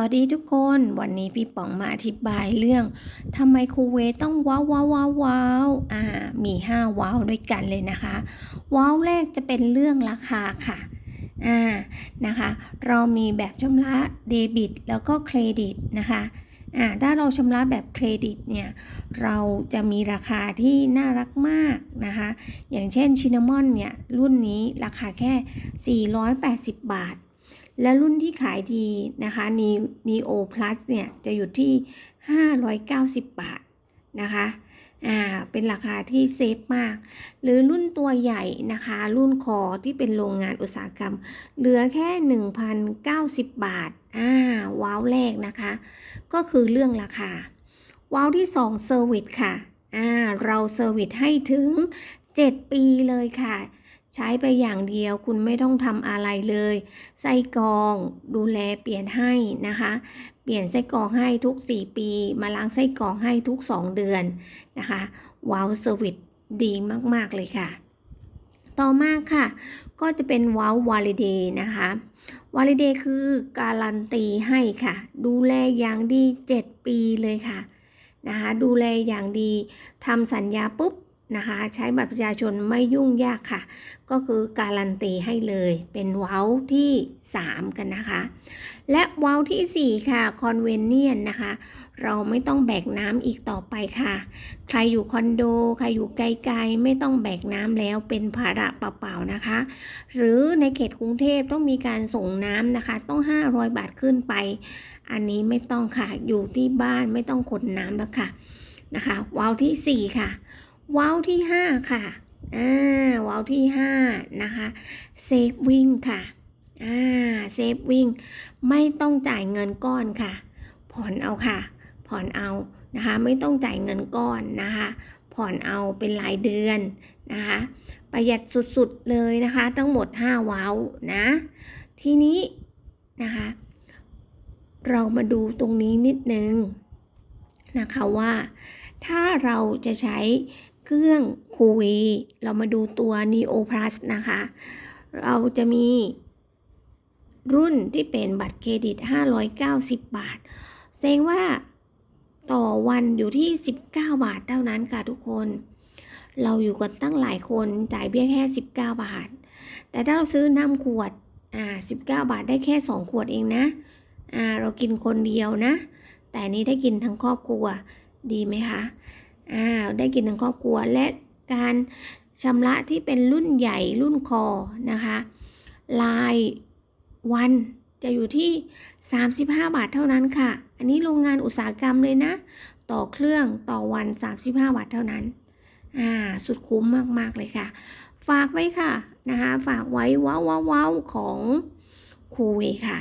วัสดีทุกคนวันนี้พี่ป๋องมาอธิบายเรื่องทำไมคูเวต้องว้าวว้าวว้าววาวอ่ามี 5 ว้าวด้วยกันเลยนะคะ ว้าวแรกจะเป็นเรื่องราคาค่ะอ่านะคะ เรามีแบบชำระเดบิต แล้วก็เครดิตนะคะอ่าถ้าเราชำระแบบเครดิตเนี่ยเราจะมีราคาที่น่ารักมากนะคะ อย่างเช่นชินนามอนเนี่ยรุ่นนี้ราคาแค่ 480 บาท และรุ่นที่ขายดีนะคะ Neo Plus เนี่ยจะอยู่ที่ 590 บาทนะคะอ่าเป็นราคาที่เซฟมาก หรือรุ่นตัวใหญ่นะคะ รุ่นคอที่เป็นโรงงานอุตสาหกรรม เหลือแค่ 1,090 บาทอ่าว้าวแรกนะคะ ก็คือเรื่องราคา ว้าวที่2เซอร์วิสค่ะอ่าเราเซอร์วิสให้ถึง 7 ปีเลยค่ะ ใช้ไปอย่างเดียวคุณไม่ต้องทำอะไรเลย ไส้กรองดูแลเปลี่ยนให้นะคะ เปลี่ยนไส้กรองให้ทุก 4 ปี มาล้างไส้กรองให้ทุก 2 เดือนนะคะว้าวเซอร์วิสดีมาก ๆ เลยค่ะ ต่อมาค่ะ ก็จะเป็นว้าววาลิเดย์นะคะวาลิเดย์คือการันตีให้ค่ะ ดูแลอย่างดี 7 ปีเลยค่ะนะคะดูแลอย่างดีทำสัญญาปุ๊บ นะคะ ใช้บัตรประชาชนไม่ยุ่งยากค่ะ ก็คือการันตีให้เลยเป็นเว้าที่ 3 กันนะคะ และเว้าทีสี่ 4 ค่ะคอนเวนเนียนนะคะ เราไม่ต้องแบกน้ำอีกต่อไปค่ะ ใครอยู่คอนโด ใครอยู่ไกลๆ ไม่ต้องแบกน้ำแล้วเป็นภาระเปล่าๆนะคะ หรือในเขตกรุงเทพต้องมีการส่งน้ำนะคะ ต้อง 500 บาทขึ้นไป อันนี้ไม่ต้องค่ะอยู่ที่บ้านไม่ต้องขนน้ำแล้วค่ะนะคะเว้าทีสี่4 ค่ะ ว้าวที่ 5 ค่ะ อ่า ว้าวที่ 5 นะคะ เซฟวิ่งค่ะ อ่า เซฟวิ่ง ไม่ต้องจ่ายเงินก้อนค่ะ ผ่อนเอาค่ะ ผ่อนเอา นะคะ ไม่ต้องจ่ายเงินก้อนนะคะ ผ่อนเอาเป็นรายเดือนนะคะ ประหยัดสุดๆเลยนะคะ ทั้งหมด 5 ว้าวนะ ทีนี้นะคะ เรามาดูตรงนี้นิดนึงนะคะว่าถ้าเราจะใช้ เครื่องคูวีเรามาดูตัว Neo Plus นะคะ เราจะมีรุ่นที่เป็นบัตรเครดิต 590 บาท แสดงว่าต่อวันอยู่ที่ 19 บาทเท่านั้นค่ะทุกคน เราอยู่กันตั้งหลายคนจ่ายเพียงแค่ 19 บาท แต่ถ้าเราซื้อน้ำขวด อ่า 19 บาทได้แค่ 2 ขวดเองนะ อ่า เรากินคนเดียวนะ แต่นี้ได้กินทั้งครอบครัว ดีไหมคะ อ่าได้กินทั้งครอบครัวและการชำระที่เป็นรุ่นใหญ่รุ่นคอนะคะรายวันจะอยู่ที่ 35 บาทเท่านั้นค่ะ อันนี้โรงงานอุตสาหกรรมเลยนะ ต่อเครื่องต่อวัน 35 บาทเท่านั้น อ่า สุดคุ้มมาก ๆ เลยค่ะ ฝากไว้ค่ะนะคะ ฝากไว้ว้าวว้าวๆของคูเวค่ะ